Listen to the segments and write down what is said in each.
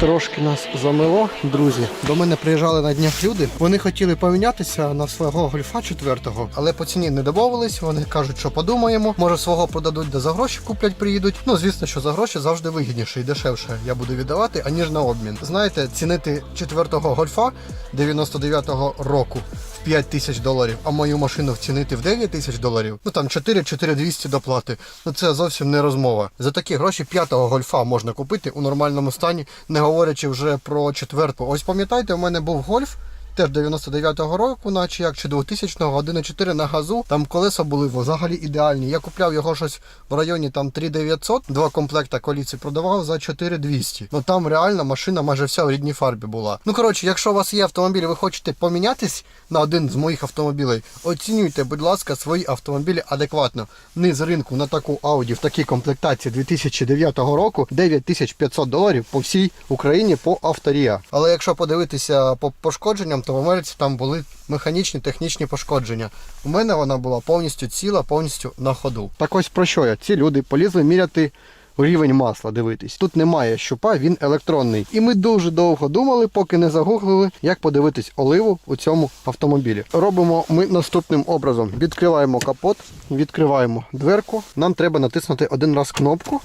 Трошки нас замило, друзі. До мене приїжджали на днях люди. Вони хотіли помінятися на свого гольфа четвертого, але по ціні не домовились. Вони кажуть, що подумаємо. Може свого продадуть, де за гроші куплять, приїдуть. Ну звісно, що за гроші завжди вигідніше і дешевше я буду віддавати, аніж на обмін. Знаєте, цінити четвертого гольфа 99-го року. В 5 тисяч доларів, а мою машину вцінити в 9 тисяч доларів, ну там 4-4200 доплати. Ну це зовсім не розмова. За такі гроші п'ятого гольфа можна купити у нормальному стані, не говорячи вже про четверту. Ось пам'ятаєте, у мене був гольф. Теж 99-го року, наче як чи 2000-го, 1.4 на газу. Там колеса були взагалі ідеальні. Я купляв його щось в районі там 3900, два комплекта коліці продавав за 4200. Ну там реально машина майже вся в рідній фарбі була. Ну коротше, якщо у вас є автомобіль, ви хочете помінятись на один з моїх автомобілей, оцінюйте, будь ласка, свої автомобілі адекватно. Низ ринку на таку Audi в такій комплектації 2009 року 9500 доларів по всій Україні по авторія. Але якщо подивитися по пошкодженням, то там були механічні технічні пошкодження. У мене вона була повністю ціла, повністю на ходу. Так ось про що я? Ці люди полізли міряти рівень масла дивитись. Тут немає щупа, він електронний. І ми дуже довго думали, поки не загуглили, як подивитись оливу у цьому автомобілі. Робимо ми наступним образом: відкриваємо капот, відкриваємо дверку. Нам треба натиснути один раз кнопку.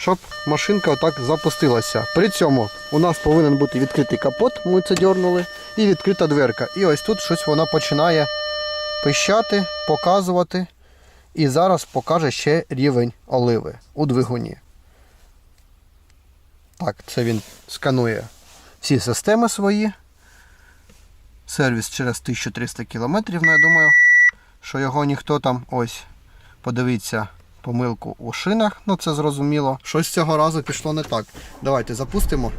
Щоб машинка отак запустилася. При цьому у нас повинен бути відкритий капот, ми це дьорнули, і відкрита дверка. І ось тут щось вона починає пищати, показувати. І зараз покаже ще рівень оливи у двигуні. Так, це він сканує всі системи свої. Сервіс через 1300 км, ну я думаю, що його ніхто там ось подивіться помилку у шинах, ну це зрозуміло. Щось цього разу пішло не так. Давайте запустимо.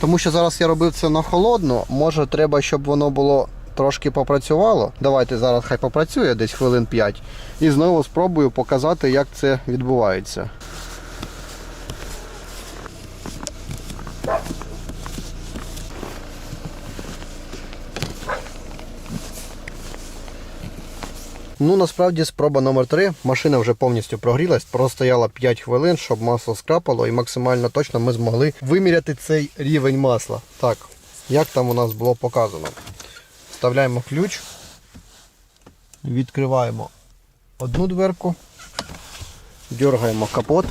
Тому що зараз я робив це на холодну, може треба, щоб воно було трошки попрацювало. Давайте зараз хай попрацює десь хвилин 5. І знову спробую показати, як це відбувається. Ну, насправді, спроба номер 3 Машина вже повністю прогрілась, простояла 5 хвилин, щоб масло скрапало, і максимально точно ми змогли виміряти цей рівень масла. Так, як там у нас було показано. Вставляємо ключ, відкриваємо одну дверку, дергаємо капот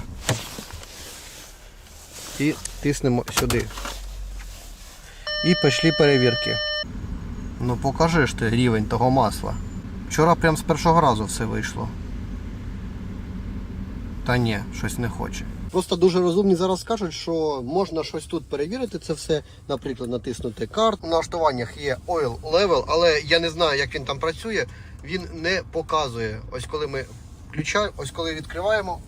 і тиснемо сюди. І пішли перевірки. Ну покажи ж ти рівень того масла. Вчора прям з першого разу все вийшло. Та ні, щось не хоче. Просто дуже розумні зараз кажуть, що можна щось тут перевірити. Це все, наприклад, натиснути карт. На налаштуваннях є Oil Level, але я не знаю, як він там працює. Він не показує. Ось коли ми включаємо, ось коли відкриваємо.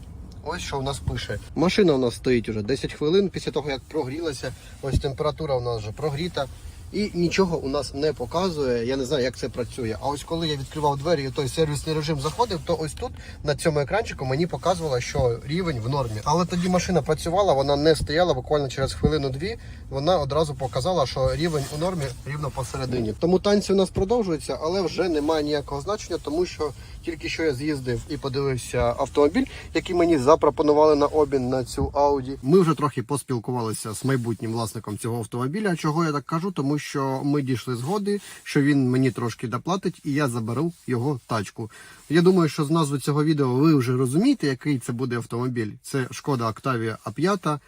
Ось що в нас пише. Машина у нас стоїть уже 10 хвилин після того, як прогрілася. Ось температура у нас вже прогріта. І нічого у нас не показує. Я не знаю, як це працює. А ось коли я відкривав двері і той сервісний режим заходив, то ось тут на цьому екранчику мені показувало, що рівень в нормі. Але тоді машина працювала, вона не стояла буквально через хвилину-дві. Вона одразу показала, що рівень у нормі рівно посередині. Тому танці у нас продовжуються, але вже немає ніякого значення, тому що тільки що я з'їздив і подивився автомобіль, який мені запропонували на обмін на цю Audi. Ми вже трохи поспілкувалися з майбутнім власником цього автомобіля. Чого я так кажу? Тому що ми дійшли згоди, що він мені трошки доплатить, і я заберу його тачку. Я думаю, що з назви цього відео ви вже розумієте, який це буде автомобіль. Це шкода Octavia A5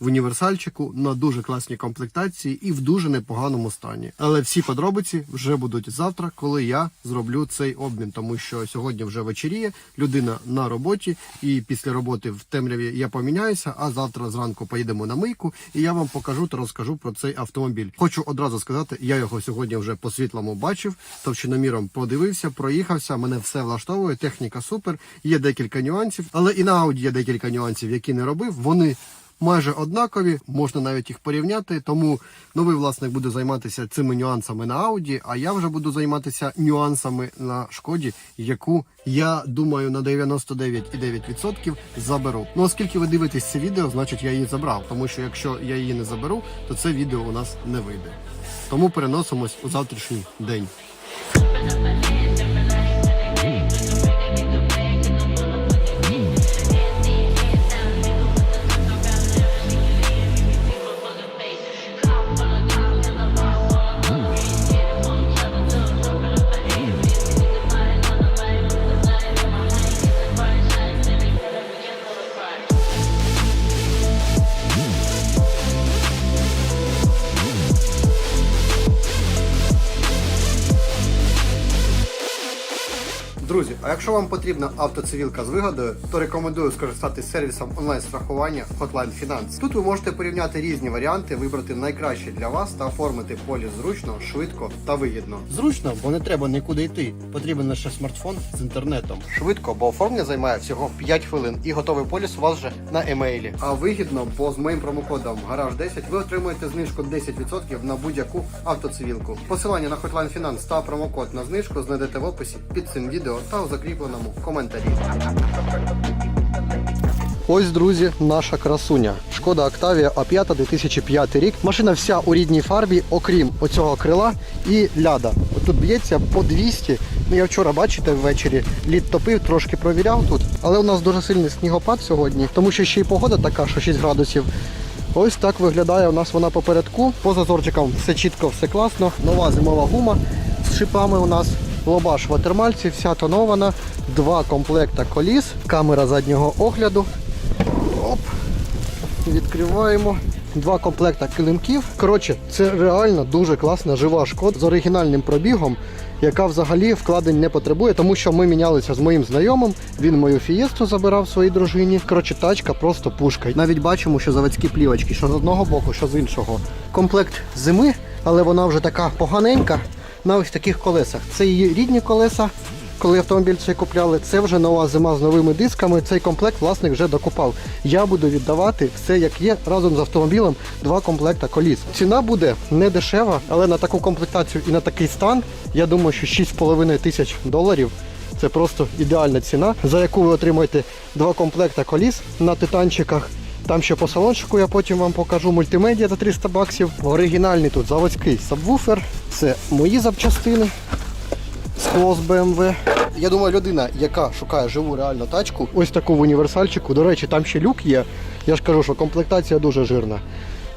в універсальчику на дуже класній комплектації і в дуже непоганому стані. Але всі подробиці вже будуть завтра, коли я зроблю цей обмін, тому що сьогодні вже вечеріє, людина на роботі, і після роботи в темряві я поміняюся. А завтра зранку поїдемо на мийку, і я вам покажу та розкажу про цей автомобіль. Хочу одразу сказати, я його сьогодні вже по світлому бачив, товщиноміром подивився, проїхався. Мене все влаштовує. Техніка супер. Є декілька нюансів, але і на Audi є декілька нюансів, які не робив. Вони майже однакові, можна навіть їх порівняти. Тому новий власник буде займатися цими нюансами на Audi, а я вже буду займатися нюансами на шкоді, яку я думаю на 99,9% заберу. Ну оскільки ви дивитесь це відео, значить я її забрав. Тому що якщо я її не заберу, то це відео у нас не вийде. Тому переносимось у завтрашній день. А якщо вам потрібна автоцивілка з вигодою, то рекомендую скористатися сервісом онлайн-страхування Hotline Finance. Тут ви можете порівняти різні варіанти, вибрати найкраще для вас та оформити поліс зручно, швидко та вигідно. Зручно, бо не треба нікуди йти. Потрібен лише смартфон з інтернетом. Швидко, бо оформлення займає всього 5 хвилин і готовий поліс у вас вже на емейлі. А вигідно, бо з моїм промокодом Гараж 10 ви отримуєте знижку 10% на будь-яку автоцивілку. Посилання на Hotline Finance та промокод на знижку знайдете в описі під цим відео та у закріпленому коментарі. Ось, друзі, наша красуня. Шкода Octavia A5 2005 рік. Машина вся у рідній фарбі, окрім оцього крила і ляда. Тут б'ється по 200. Ну я вчора, бачите, ввечері лід топив, трошки провіряв тут. Але у нас дуже сильний снігопад сьогодні, тому що ще й погода така, що 6 градусів. Ось так виглядає у нас вона попередку. По зазорчикам все чітко, все класно. Нова зимова гума з шипами у нас. Лобаш ватермальці, вся тонована, два комплекта коліс, камера заднього огляду. Оп. Відкриваємо. Два комплекта килимків. Коротше, це реально дуже класна жива шкода з оригінальним пробігом, яка взагалі вкладень не потребує, тому що ми мінялися з моїм знайомим. Він мою фієсту забирав своїй дружині. Коротше, тачка просто пушка. Навіть бачимо, що заводські плівочки, що з одного боку, що з іншого. Комплект зими, але вона вже така поганенька на ось таких колесах. Це її рідні колеса коли автомобіль цей купляли, це вже нова зима з новими дисками. Цей комплект власник вже докупав. Я буду віддавати все як є разом з автомобілем два комплекта коліс. Ціна буде не дешева, але на таку комплектацію і на такий стан, я думаю, що 6,5 тисяч доларів. Це просто ідеальна ціна, за яку ви отримаєте два комплекта коліс на титанчиках. Там ще по салончику я потім вам покажу мультимедіа за 300 баксів. Оригінальний тут заводський сабвуфер. Це мої запчастини скло з BMW. Я думаю, людина, яка шукає живу реальну тачку, ось таку в універсальчику. До речі, там ще люк є. Я ж кажу, що комплектація дуже жирна.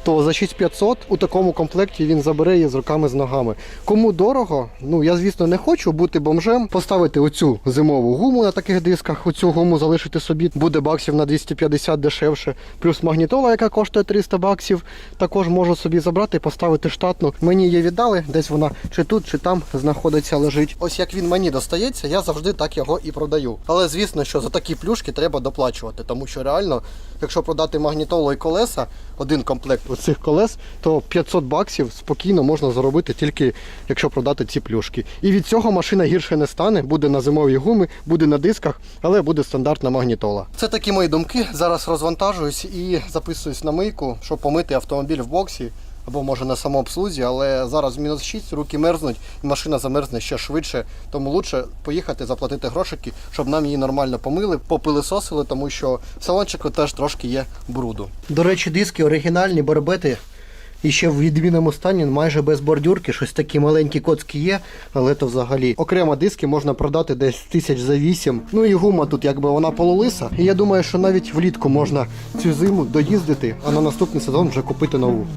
То за 6500 у такому комплекті він забере її з руками з ногами. Кому дорого, ну я звісно не хочу бути бомжем. Поставити оцю зимову гуму на таких дисках, оцю гуму залишити собі, буде баксів на 250 дешевше. Плюс магнітола, яка коштує 300 баксів, також можу собі забрати і поставити штатну. Мені її віддали, десь вона чи тут, чи там знаходиться, лежить. Ось як він мені достається, я завжди так його і продаю. Але звісно, що за такі плюшки треба доплачувати, тому що реально, якщо продати магнітолу і колеса, один комплект оцих колес, то 500 баксів спокійно можна заробити тільки якщо продати ці плюшки. І від цього машина гірше не стане, буде на зимовій гумі, буде на дисках, але буде стандартна магнітола. Це такі мої думки. Зараз розвантажуюсь і записуюсь на мийку, щоб помити автомобіль в боксі. Або може на самообслузі, але зараз мінус 6, руки мерзнуть, і машина замерзне ще швидше. Тому лучше поїхати, заплатити грошики, щоб нам її нормально помили, попилисосили, тому що в салончику теж трошки є бруду. До речі, диски оригінальні, барбети. І ще в відмінному стані, майже без бордюрки, щось такі маленькі коцки є, але то взагалі. Окремо диски можна продати десь тисяч за вісім. Ну і гума тут якби вона полулиса. І я думаю, що навіть влітку можна цю зиму доїздити, а на наступний сезон вже купити нову.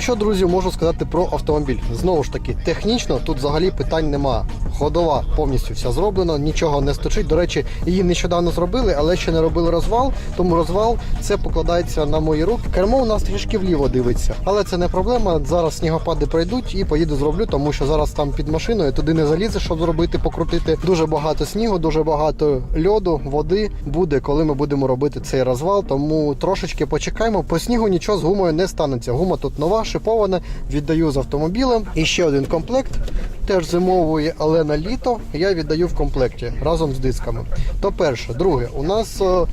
Ну що, друзі, можу сказати про автомобіль. Знову ж таки, технічно тут взагалі питань нема. Ходова повністю вся зроблена, нічого не сточить. До речі, її нещодавно зробили, але ще не робили розвал. Тому розвал це покладається на мої руки. Кермо у нас трішки вліво дивиться, але це не проблема. Зараз снігопади пройдуть і поїду зроблю, тому що зараз там під машиною туди не залізе, щоб зробити, покрутити. Дуже багато снігу, дуже багато льоду, води буде, коли ми будемо робити цей розвал. Тому трошечки почекаємо. По снігу нічого з гумою не станеться. Гума тут нова, шипована. Віддаю з автомобілем. І ще один комплект. Теж зимової, але на літо я віддаю в комплекті разом з дисками. То перше, друге, у нас е,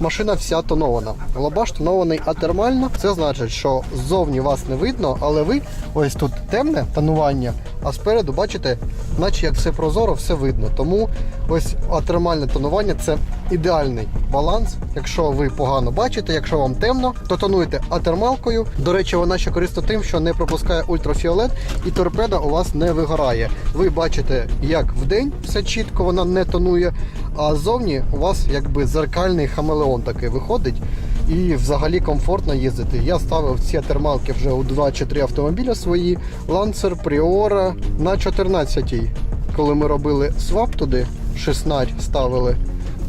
машина вся тонована. Лобаш тонований атермально. Це значить, що ззовні вас не видно, але ви ось тут темне тонування, а спереду бачите, наче як все прозоро, все видно. Тому ось атермальне тонування це ідеальний баланс. Якщо ви погано бачите, якщо вам темно, то тонуйте атермалкою. До речі, вона ще корисна тим, що не пропускає ультрафіолет і торпеда у вас не вигорає. Ви бачите, як вдень все чітко, вона не тонує, а ззовні у вас якби зеркальний хамелеон такий виходить. і взагалі комфортно їздити. Я ставив ці термалки вже у 2 чи 3 автомобіля свої. Lancer, Priora на 14-й. Коли ми робили свап туди, 16 ставили,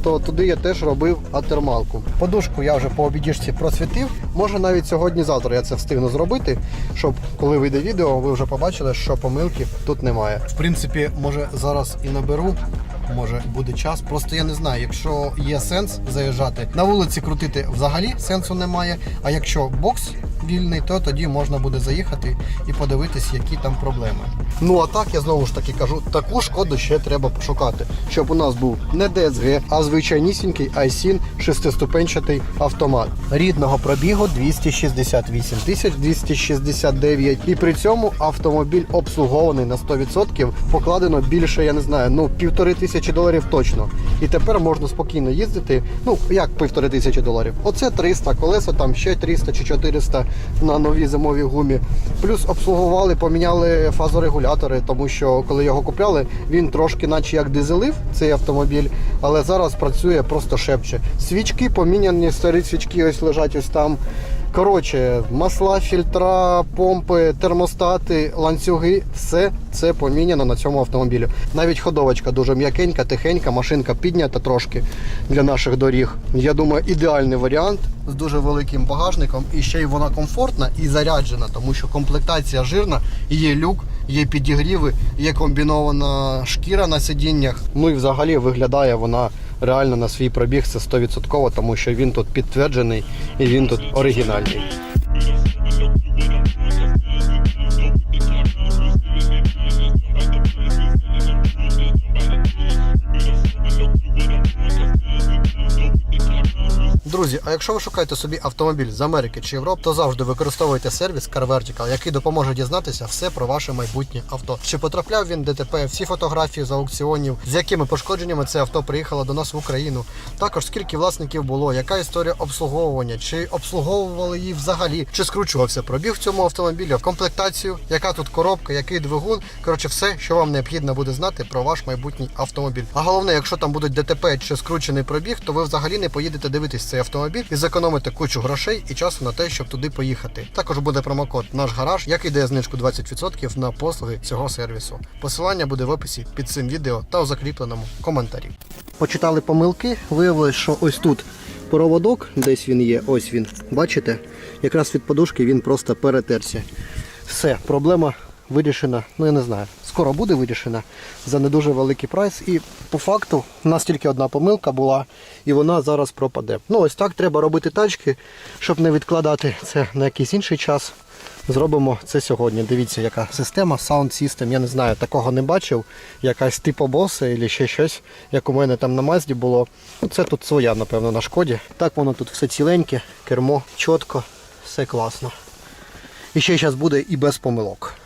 то туди я теж робив атермалку. Подушку я вже по обідішці просвітив. Може навіть сьогодні-завтра я це встигну зробити, щоб коли вийде відео, ви вже побачили, що помилки тут немає. В принципі, може зараз і наберу. Може буде час. Просто я не знаю, якщо є сенс заїжджати на вулиці крутити взагалі сенсу немає. А якщо бокс вільний, то тоді можна буде заїхати і подивитись, які там проблеми. Ну а так я знову ж таки кажу, таку шкоду ще треба пошукати, щоб у нас був не DSG, а звичайнісінький iSIN шестиступенчатий автомат рідного пробігу 268 тисяч 269. І при цьому автомобіль обслугований на 100%, покладено більше, я не знаю, ну півтори тисячі доларів точно. І тепер можна спокійно їздити. Ну як півтори тисячі доларів? Оце 300, колеса там ще 300 чи 400 на новій зимовій гумі. Плюс обслугували, поміняли фазорегулятори, тому що коли його купляли, він трошки, наче як дизелив, цей автомобіль, але зараз працює просто шепче. Свічки поміняні, старі свічки ось лежать ось там. Коротше, масла, фільтра, помпи, термостати, ланцюги, все це поміняно на цьому автомобілі. Навіть ходовочка дуже м'якенька, тихенька, машинка піднята трошки для наших доріг. Я думаю, ідеальний варіант з дуже великим багажником. І ще й вона комфортна і заряджена, тому що комплектація жирна, є люк, є підігріви, є комбінована шкіра на сидіннях. Ну і взагалі виглядає вона реально на свій пробіг це 100%, тому що він тут підтверджений і він тут оригінальний. Друзі, а якщо ви шукаєте собі автомобіль з Америки чи Європи, то завжди використовуйте сервіс Car Vertical, який допоможе дізнатися все про ваше майбутнє авто. Чи потрапляв він ДТП, всі фотографії з аукціонів, з якими пошкодженнями це авто приїхало до нас в Україну. Також скільки власників було, яка історія обслуговування, чи обслуговували її взагалі, чи скручувався пробіг в цьому автомобілі, комплектацію, яка тут коробка, який двигун. Коротше, все, що вам необхідно буде знати про ваш майбутній автомобіль. А головне, якщо там будуть ДТП чи скручений пробіг, то ви взагалі не поїдете дивитись цей автомобіль і зекономите кучу грошей і часу на те, щоб туди поїхати. Також буде промокод наш гараж, який дає знижку 20% на послуги цього сервісу. Посилання буде в описі під цим відео та у закріпленому коментарі. Почитали помилки, виявилось, що ось тут проводок, десь він є, ось він. Бачите? Якраз від подушки він просто перетерся. Все, проблема вирішена. Ну я не знаю. Скоро буде вирішена за не дуже великий прайс. І по факту у нас тільки одна помилка була, і вона зараз пропаде. Ну ось так треба робити тачки, щоб не відкладати це на якийсь інший час. Зробимо це сьогодні. Дивіться, яка система, Sound System. Я не знаю, такого не бачив. Якась типу боса або ще щось, як у мене там на Мазді було. Ну, Це тут своя, напевно, на шкоді. Так воно тут все ціленьке, кермо чітко, все класно. І ще зараз буде і без помилок.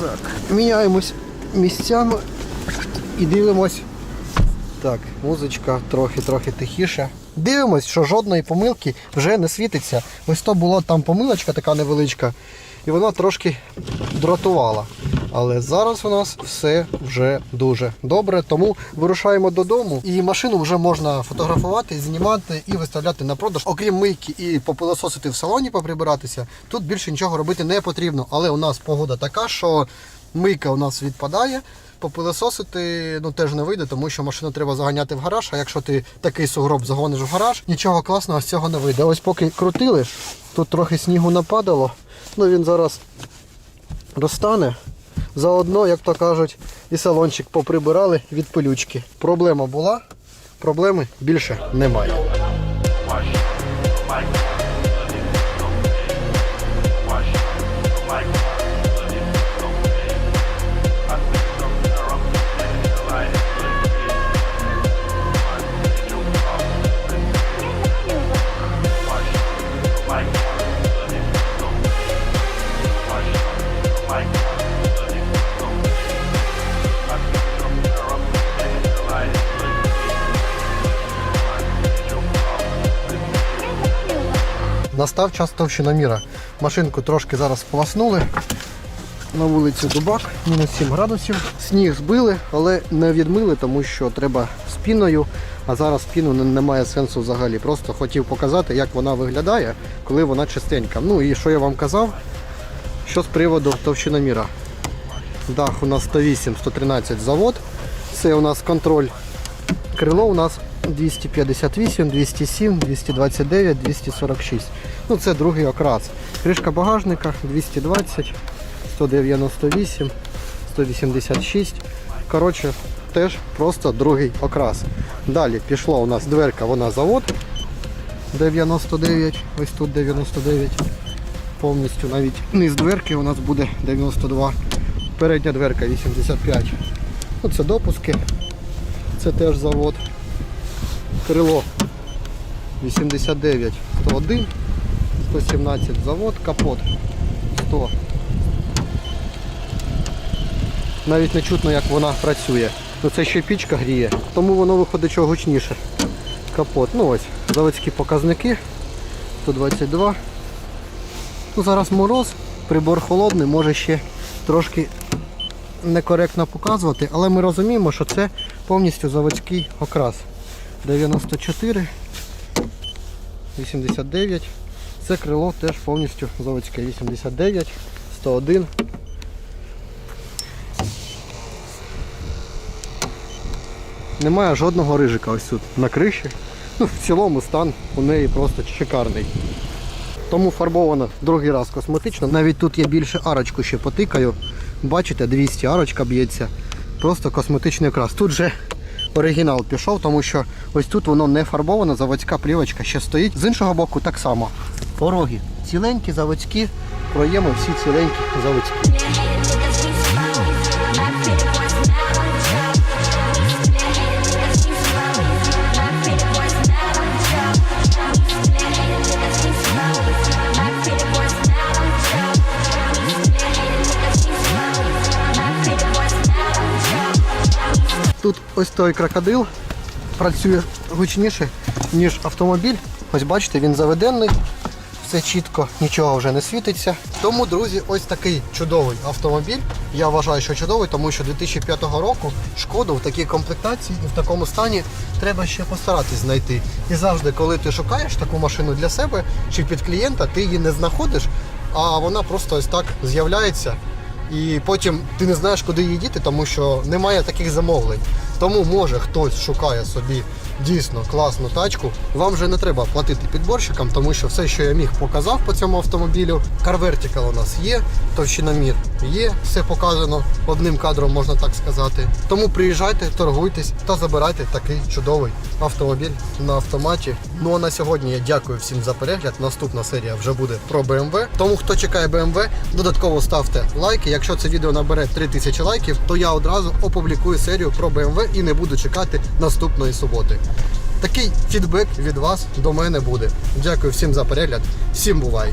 Так, міняємось місцями і дивимось. Так, музичка трохи-трохи тихіше. Дивимось, що жодної помилки вже не світиться. Ось то була там помилочка така невеличка, і вона трошки дратувала. Але зараз у нас все вже дуже добре, тому вирушаємо додому. І машину вже можна фотографувати, знімати і виставляти на продаж. Окрім мийки і попилососити в салоні, поприбиратися. Тут більше нічого робити не потрібно. Але у нас погода така, що мийка у нас відпадає. Попилососити ну теж не вийде, тому що машину треба заганяти в гараж. А якщо ти такий сугроб загониш в гараж, нічого класного з цього не вийде. Ось поки крутили, тут трохи снігу нападало. Ну він зараз розтане. Заодно, як то кажуть, і салончик поприбирали від пилючки. Проблема була, проблеми більше немає. Настав час товщиноміра. Машинку трошки зараз сполоснули. На вулиці Дубак, мінус 7 градусів. Сніг збили, але не відмили, тому що треба з піною. А зараз піну немає сенсу взагалі. Просто хотів показати, як вона виглядає, коли вона чистенька. Ну і що я вам казав, що з приводу товщиноміра. Дах у нас 108-113 завод. Це у нас контроль. Крило у нас 258, 207, 229, 246. Ну це другий окрас. Кришка багажника 220, 198, 186. Коротше, теж просто другий окрас. Далі пішло у нас дверка, вона завод 99, ось тут 99. Повністю навіть низ дверки у нас буде 92. Передня дверка 85. Ну, це допуски. Це теж завод. Крило 89, 101, 117 завод, капот 100. Навіть не чутно, як вона працює. Ну це ще пічка гріє, тому воно виходить чого гучніше. Капот. Ну ось, заводські показники. 122. Ну, зараз мороз, прибор холодний, може ще трошки некоректно показувати, але ми розуміємо, що це повністю заводський окрас. 94, 89. Це крило теж повністю заводське. 89, 101. Немає жодного рижика ось тут на криші. Ну, в цілому стан у неї просто шикарний. Тому фарбовано другий раз косметично. Навіть тут я більше арочку ще потикаю. Бачите, 200 арочка б'ється. Просто косметичний окрас. Тут же оригінал пішов, тому що ось тут воно не фарбовано, заводська плівочка ще стоїть. З іншого боку так само. Пороги ціленькі, заводські, проєми всі ціленькі, заводські. Тут ось той крокодил працює гучніше, ніж автомобіль. Ось бачите, він заведений, все чітко, нічого вже не світиться. Тому, друзі, ось такий чудовий автомобіль. Я вважаю, що чудовий, тому що 2005 року шкоду в такій комплектації і в такому стані треба ще постаратись знайти. І завжди, коли ти шукаєш таку машину для себе чи під клієнта, ти її не знаходиш, а вона просто ось так з'являється. І потім ти не знаєш, куди її діти, тому що немає таких замовлень. Тому може хтось шукає собі дійсно класну тачку. Вам вже не треба платити підборщикам, тому що все, що я міг, показав по цьому автомобілю. Vertical у нас є, товщиномір є, все показано одним кадром, можна так сказати. Тому приїжджайте, торгуйтесь та забирайте такий чудовий автомобіль на автоматі. Ну а на сьогодні я дякую всім за перегляд. Наступна серія вже буде про BMW. Тому хто чекає BMW, додатково ставте лайки. Якщо це відео набере 3000 лайків, то я одразу опублікую серію про BMW і не буду чекати наступної суботи. Такий фідбек від вас до мене буде. Дякую всім за перегляд. Всім бувай!